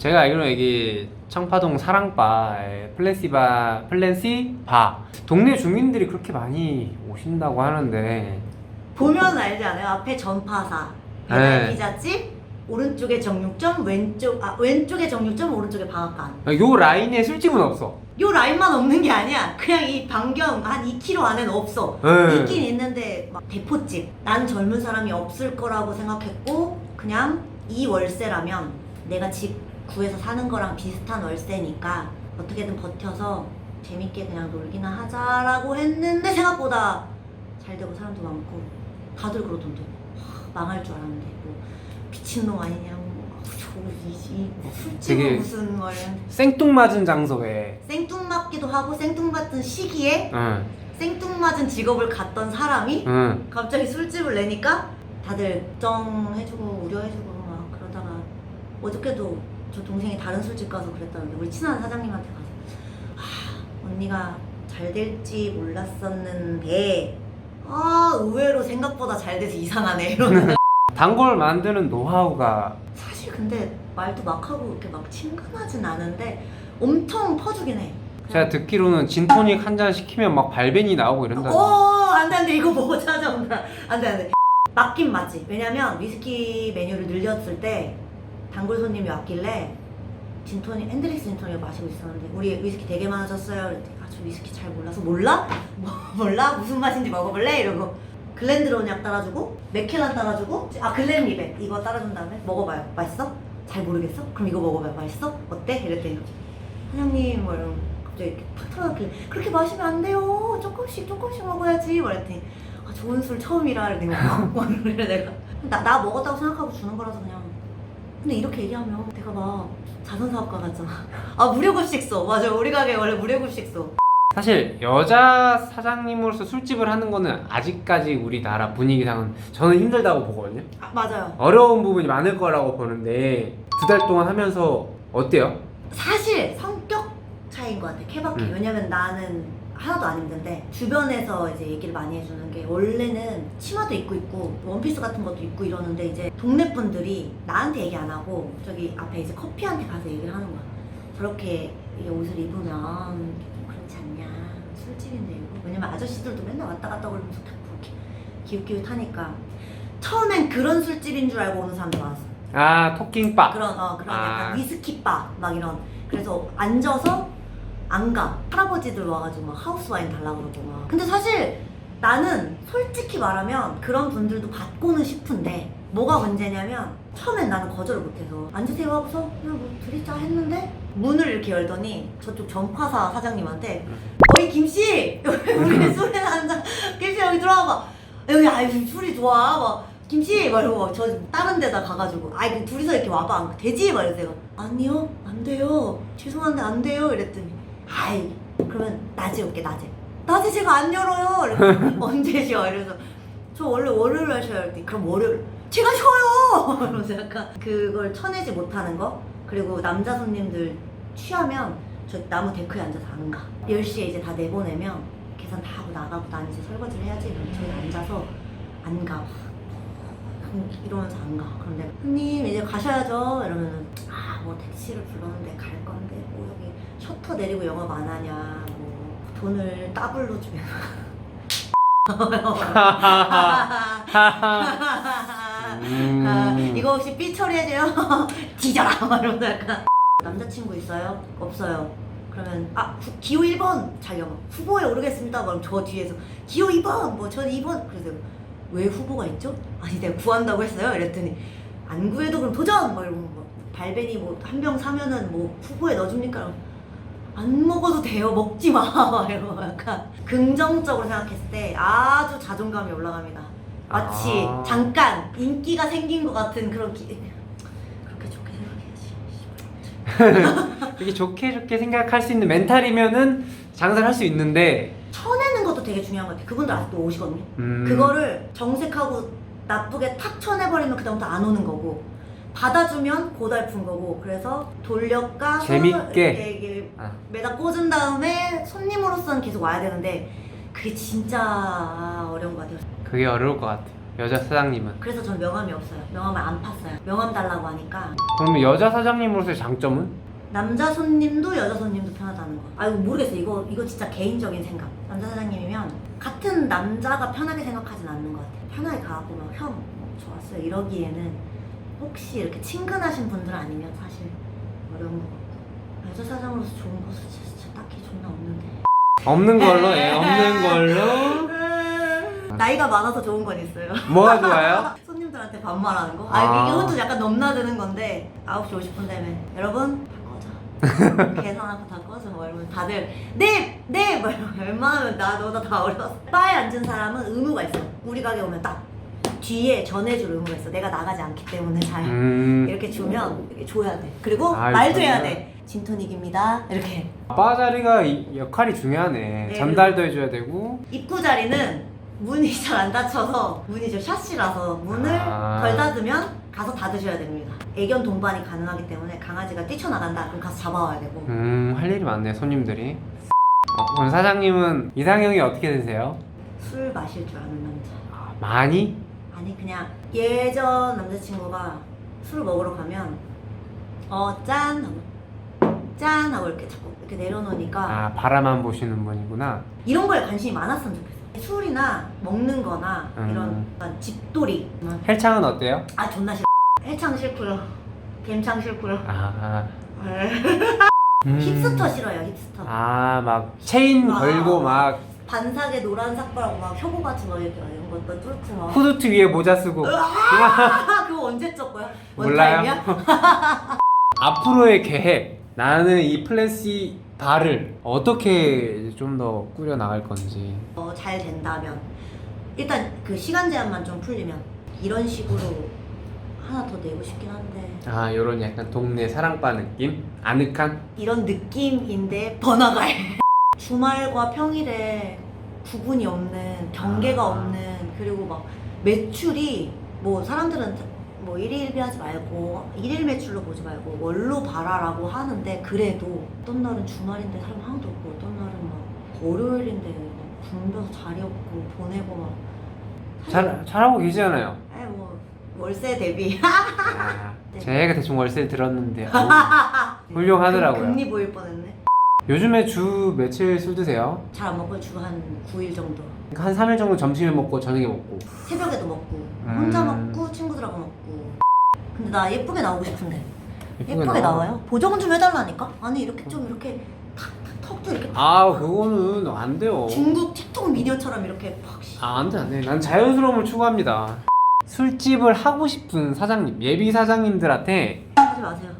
제가 알기로는 여기 청파동 사랑바 플랜시바 플랜시 바 동네 주민들이 그렇게 많이 오신다고 하는데 보면 알지 않아요? 앞에 전파사, 네. 배달 피자집, 오른쪽에 정육점, 왼쪽 아 왼쪽에 정육점, 오른쪽에 방앗간. 요 라인에 술집은 없어. 요 라인만 없는 게 아니야. 그냥 이 반경 한 2km 안에는 없어. 네. 있긴 있는데 막 대포집. 난 젊은 사람이 없을 거라고 생각했고 그냥 이 월세라면 내가 집 구해서 사는 거랑 비슷한 월세니까 어떻게든 버텨서 재밌게 그냥 놀기나 하자라고 했는데 생각보다 잘 되고 사람도 많고 다들 그러던데 와, 망할 줄 알았는데 뭐 미친놈 아니냐 뭐 아우, 저 이, 이 술집은 되게- 무슨 뭐 이런 생뚱맞은 장소에. 생뚱맞기도 하고 생뚱맞은 시기에 응, 생뚱맞은 직업을 갖던 사람이 응. 갑자기 술집을 내니까 다들 걱정해주고 우려해주고 막 그러다가 어저께도 저 동생이 다른 술집 가서 그랬다는데 우리 친한 사장님한테 가서 아 언니가 잘 될지 몰랐었는데 아 의외로 생각보다 잘 돼서 이상하네 이러는 단골 만드는 노하우가 사실 근데 말도 막 하고 이렇게 막 친근하진 않은데 엄청 퍼주긴 해 제가 듣기로는 진토닉 한 잔 시키면 막 발벤이 나오고 이런다. 어, 안 돼, 안 돼. 이거 보고 찾아온다. 안 돼, 안 돼. 맞긴 맞지. 왜냐면 위스키 메뉴를 늘렸을 때 단골 손님이 왔길래 진토닉, 핸드릭스 진토닉을 마시고 있었는데 우리 위스키 되게 많아졌어요. 그랬더니 아, 저 위스키 잘 몰라서 몰라? 뭐, 몰라? 무슨 맛인지 먹어볼래? 이러고 글렌드론약 따라주고 맥켈란 따라주고 아 글렌리벳 이거 따라준 다음에 먹어봐요. 맛있어? 잘 모르겠어? 그럼 이거 먹어봐요. 맛있어? 어때? 이랬더니 사장님 뭐 이런 갑자기 이렇게 탁 털어놓길래 그렇게 마시면 안 돼요 조금씩 조금씩 먹어야지 말했더니 아, 좋은 술 처음이라 이랬더니 뭐 내가 나, 나 먹었다고 생각하고 주는 거라서 그냥 근데 이렇게 얘기하면 내가 막 자선사업가 같잖아. 아 무료급식 써. 맞아. 우리 가게 원래 무료급식 써. 사실 여자 사장님으로서 술집을 하는 거는 아직까지 우리나라 분위기상은 저는 힘들다고 보거든요. 아, 맞아요. 어려운 부분이 많을 거라고 보는데 두 달 동안 하면서 어때요? 사실 성격 차이인 것 같아. 케바케. 음. 왜냐면 나는 하나도 안 힘든데 주변에서 이제 얘기를 많이 해주는 게 원래는 치마도 입고 있고 원피스 같은 것도 입고 이러는데 이제 동네 분들이 나한테 얘기 안 하고 저기 앞에 이제 커피한테 가서 얘기를 하는 거야. 저렇게 이 옷을 입으면 좀 그렇지 않냐. 술집인데 이거. 왜냐면 아저씨들도 맨날 왔다 갔다 그러면서 다 그렇게 기웃기웃하니까 처음엔 그런 술집인 줄 알고 오는 사람도 많았어. 아 토킹바. 그런 어 그런 아. 약간 위스키 바 막 이런. 그래서 앉아서 안 가. 할아버지들 와가지고 막 하우스 와인 달라 그러고 막. 근데 사실 나는 솔직히 말하면 그런 분들도 받고는 싶은데 뭐가 문제냐면 처음엔 나는 거절을 못해서 앉으세요 하고서 그냥 뭐 드리자 했는데 문을 이렇게 열더니 저쪽 전파사 사장님한테 어이 김씨! 여기 우리 술에 앉아 김씨 여기 들어와봐. 여기 아이 술이 좋아? 막 김씨! 말고 저 다른 데다 가가지고 아이 그 둘이서 이렇게 와봐. 되지? 내가 아니요 안 돼요. 죄송한데 안 돼요. 이랬더니 아이 그러면 낮에 올게 낮에. 낮에 제가 안 열어요. 이랬더니 언제 쉬어 이래서 저 원래 월요일 날 쉬어야 돼. 그럼 월요일. 제가 쉬어요! 이러면서 약간 그걸 쳐내지 못하는 거? 그리고 남자 손님들 취하면 저 나무 데크에 앉아서 안 가. 10시에 이제 다 내보내면 계산 다 하고 나가고 난 이제 설거지를 해야지. 이러면 저기 앉아서 안가 이러면서 안 가. 그럼 내가 손님 이제 가셔야죠. 이러면은 아 뭐 택시를 불렀는데 갈 건데 뭐 여기 셔터 내리고 영업 안 하냐. 뭐 돈을 더블로 주면. 음. 아, 이거 혹시 삐 처리해줘요? 뒤져라! 막 이러면서 약간 남자친구 있어요? 없어요 그러면 아 후- 기호 1번 자기가 막 후보에 오르겠습니다 그럼 저 뒤에서 기호 2번 뭐 전 2번 그래서 왜 후보가 있죠? 아니 내가 구한다고 했어요 이랬더니 안 구해도 그럼 도전! 막 이러고 막 발베니 뭐 한 병 사면은 뭐 후보에 넣어줍니까? 안 먹어도 돼요 먹지 마 막 이러고 약간 긍정적으로 생각했을 때 아주 자존감이 올라갑니다 마치 아. 잠깐 인기가 생긴 것 같은 그런 기... 그렇게 좋게 생각해야지 이렇게 좋게 좋게 생각할 수 있는 멘탈이면은 장사를 할 수 있는데 쳐내는 것도 되게 중요한 것 같아 그분들 아직도 오시거든요 음. 그거를 정색하고 나쁘게 탁 쳐내버리면 그다음부터 안 오는 거고 받아주면 고달픈 거고 그래서 돌려가 재밌게. 이렇게, 이렇게 아. 매다 꽂은 다음에 손님으로서는 계속 와야 되는데 그게 진짜 어려운 것 같아요 그게 어려울 것 같아요. 여자 사장님은. 그래서 전 명함이 없어요. 명함을 안 팠어요. 명함 달라고 하니까 그러면 여자 사장님으로서의 장점은? 남자 손님도 여자 손님도 편하다는 거. 아 이거 모르겠어. 이거 이거 진짜 개인적인 생각. 남자 사장님이면 같은 남자가 편하게 생각하진 않는 것 같아. 편하게 가고 막 형 뭐 좋았어요 이러기에는 혹시 이렇게 친근하신 분들 아니면 사실 어려운 것 같고 여자 사장으로서 좋은 거 진짜, 진짜 딱히 존나 없는데. 없는 걸로, 예, 없는 걸로. 나이가 많아서 좋은 건 있어요. 뭐가 좋아요? 손님들한테 반말하는 거? 아, 아. 이것도 약간 넘나드는 건데 9시 50분 되면 여러분 다 꺼져 계산하고 다 꺼져 뭐 이러면 다들 네! 네! 뭐 이러면 웬만하면 나 너보다 다 어려웠어 바에 앉은 사람은 의무가 있어 우리 가게 오면 딱 뒤에 전해줄 의무가 있어 내가 나가지 않기 때문에 잘 음. 이렇게 주면 이렇게 줘야 돼 그리고 아, 말도 해야 돼 진토닉입니다 이렇게 바 자리가 이- 역할이 중요하네. 네, 전달도 해줘야 되고. 입구 자리는 문이 잘 안 닫혀서 문이 저 샷이라서 문을 아. 덜 닫으면 가서 닫으셔야 됩니다. 애견 동반이 가능하기 때문에 강아지가 뛰쳐나간다 그럼 가서 잡아와야 되고 음, 할 일이 많네, 손님들이. 어, 그럼 사장님은 이상형이 어떻게 되세요? 술 마실 줄 아는 남자. 아, 많이? 아니 그냥 예전 남자친구가 술을 먹으러 가면 어짠 하고 짠 하고 이렇게 자꾸 이렇게 내려놓으니까 아, 바라만 보시는 분이구나. 이런 거에 관심이 많았으면 좋겠어. 술이나 먹는 거나 이런 음. 약간 집돌이 헬창은 어때요? 아 존나 싫어. 헬창 싫고요. 갬창 싫고요. 아, 네. 음. 힙스터 싫어요 힙스터. 아, 막 체인 아. 걸고 막 반삭에 노란 삭발하고 막 협오 같은 거 이렇게 막 이런 것도 뚫고 막. 후드티 위에 모자 쓰고! 그거 언제 쪘 거야? 몰라요. 원타임이야? 앞으로의 계획 나는 이 플래시 바를 어떻게 좀 더 꾸려 나갈 건지 어, 잘 된다면 일단 그 시간 제한만 좀 풀리면 이런 식으로 하나 더 내고 싶긴 한데 아 요런 약간 동네 사랑바 느낌? 아늑한? 이런 느낌인데 번화가에 주말과 평일에 구분이 없는 경계가 아. 없는 그리고 막 매출이 뭐 사람들은 뭐 일일 비 하지 말고 일일 매출로 보지 말고 월로 봐라라고 하는데 그래도 어떤 날은 주말인데 사람 하나도 없고 어떤 날은 막 월요일인데 막 붐벼서 자리 없고 보내고 막 잘, 잘하고 계시잖아요. 아이 뭐 월세 대비. 아, 네. 제가 대충 월세를 들었는데. 어우, 훌륭하더라고요. 금리 보일 뻔했네. 요즘에 주 며칠 술 드세요? 잘 안 먹고 주 한 9일 정도 한 3일 정도 점심에 먹고 저녁에 먹고 새벽에도 먹고 음. 혼자 먹고 친구들하고 먹고 근데 나 예쁘게 나오고 싶은데 예쁘게, 나와. 나와요? 보정은 좀 해달라니까? 아니 이렇게 좀 이렇게 탁, 탁, 턱도 이렇게 탁아 그거는 안 돼요 중국 틱톡 미녀처럼 이렇게 팍 씨. 아, 안 돼, 안 돼. 난 자연스러움을 추구합니다. 술집을 하고 싶은 사장님, 예비 사장님들한테 하지 마세요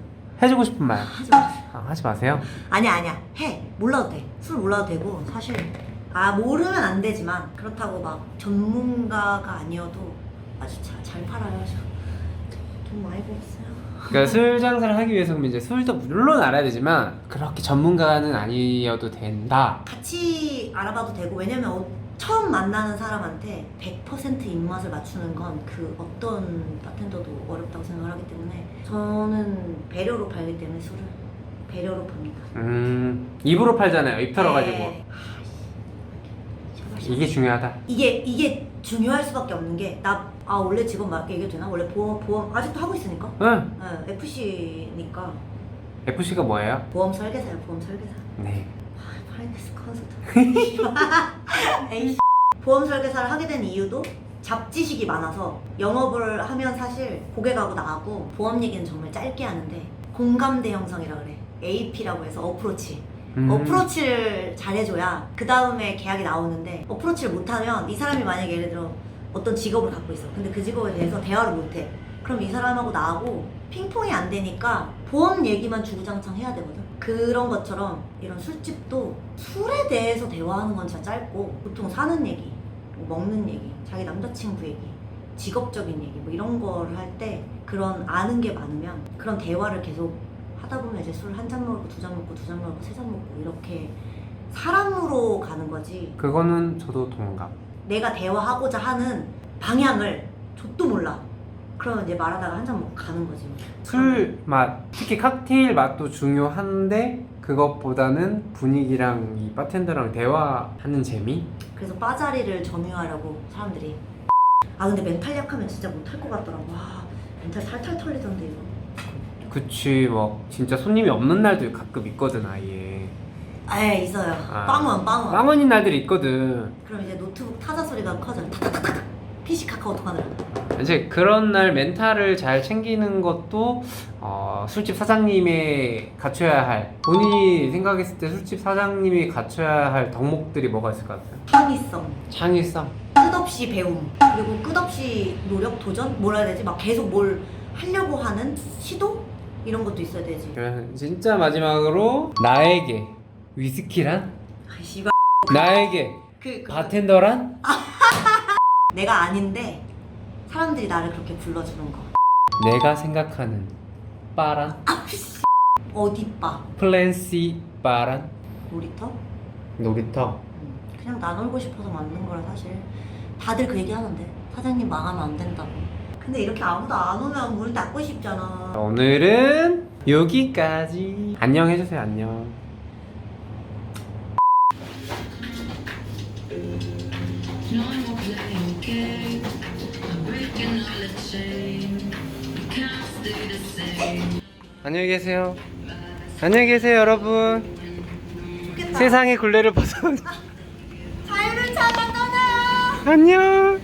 해주고 싶은 말. 하지 마세요 아, 하지 마세요. 아니야 아니야 해 몰라도 돼술 몰라도 되고 사실 아 모르면 안 되지만 그렇다고 막 전문가가 아니어도 아주 잘, 잘 팔아요 돈 많이 벌었어요 그러니까 술 장사를 하기 위해서 그러면 이제 술도 물론 알아야 되지만 그렇게 전문가는 아니어도 된다. 같이 알아봐도 되고 왜냐면 어- 처음 만나는 사람한테 100% 입맛을 맞추는 건 그 어떤 바텐더도 어렵다고 생각을 하기 때문에 저는 배려로 팔기 때문에 술을 배려로 팝니다. 음, 입으로 팔잖아요. 입 털어가지고. 네. 이게 중요하다. 이게 이게 중요할 수밖에 없는 게 나 아 원래 직업 막 얘기해도 되나? 원래 보험 보험 아직도 하고 있으니까. 응. 네, FC니까 FC가 뭐예요? 보험 설계사요 보험 설계사. 네. 아, 파이낸스 컨설턴트. 에이씨. 보험 설계사를 하게 된 이유도 잡지식이 많아서 영업을 하면 사실 고객하고 나하고 보험 얘기는 정말 짧게 하는데 공감대 형성이라 그래. AP라고 해서 어프로치. 음. 어프로치를 잘해줘야 그 다음에 계약이 나오는데 어프로치를 못하면 이 사람이 만약에 예를 들어 어떤 직업을 갖고 있어. 근데 그 직업에 대해서 대화를 못해. 그럼 이 사람하고 나하고 핑퐁이 안 되니까 보험 얘기만 주구장창 해야 되거든. 그런 것처럼 이런 술집도 술에 대해서 대화하는 건 진짜 짧고 보통 사는 얘기, 뭐 먹는 얘기, 자기 남자친구 얘기, 직업적인 얘기 뭐 이런 걸할때 그런 아는 게 많으면 그런 대화를 계속 하다 보면 이제 술 한 잔 먹고 두 잔 먹고 두 잔 먹고 세 잔 먹고 이렇게 사람으로 가는 거지 그거는 저도 동감. 내가 대화하고자 하는 방향을 족도 몰라 그러면 이제 말하다가 한 잔 먹고 가는 거지 뭐. 술 맛, 특히 칵테일 맛도 중요한데 그것보다는 분위기랑 이 바텐더랑 대화하는 재미? 그래서 바자리를 점유하려고 사람들이 아 근데 멘탈 약하면 진짜 못할 것 같더라고 와 멘탈 탈탈 털리던데 이거 그치 막 진짜 손님이 없는 날도 가끔 있거든 아예. 에 있어요. 아. 빵원 빵원. 빵원인 날들이 있거든. 그럼 이제 노트북 타자 소리가 커져요. 타타타타 PC 카카오톡 하느라 이제 그런 날 멘탈을 잘 챙기는 것도 어, 술집 사장님의 갖춰야 할 본인이 생각했을 때 술집 사장님이 갖춰야 할 덕목들이 뭐가 있을 것 같아요? 창의성. 창의성. 끝없이 배움. 그리고 끝없이 노력 도전? 뭐라 해야 되지? 막 계속 뭘 하려고 하는 시도 이런 것도 있어야 되지 그러면 진짜 마지막으로 나에게 위스키란? 아이 씨발 나에게 그, 그 바텐더란? 내가 아닌데 사람들이 나를 그렇게 불러주는 거 내가 생각하는 바란? 어디 빠 플랜시 바란? 놀이터 놀이터 음, 그냥 나 놀고 싶어서 만든 거라 사실 다들 그 얘기 하는데 사장님 망하면 안 된다고 근데 이렇게 아무도 안 오면 문 닫고 싶잖아 오늘은 여기까지 안녕 해주세요 안녕 No, I'm playing game. I'm breaking all the chain. Can't stay the same. 안녕히 계세요 안녕히 계세요 여러분 좋겠다 세상의 굴레를 벗어나 자유를 찾아 떠나요 안녕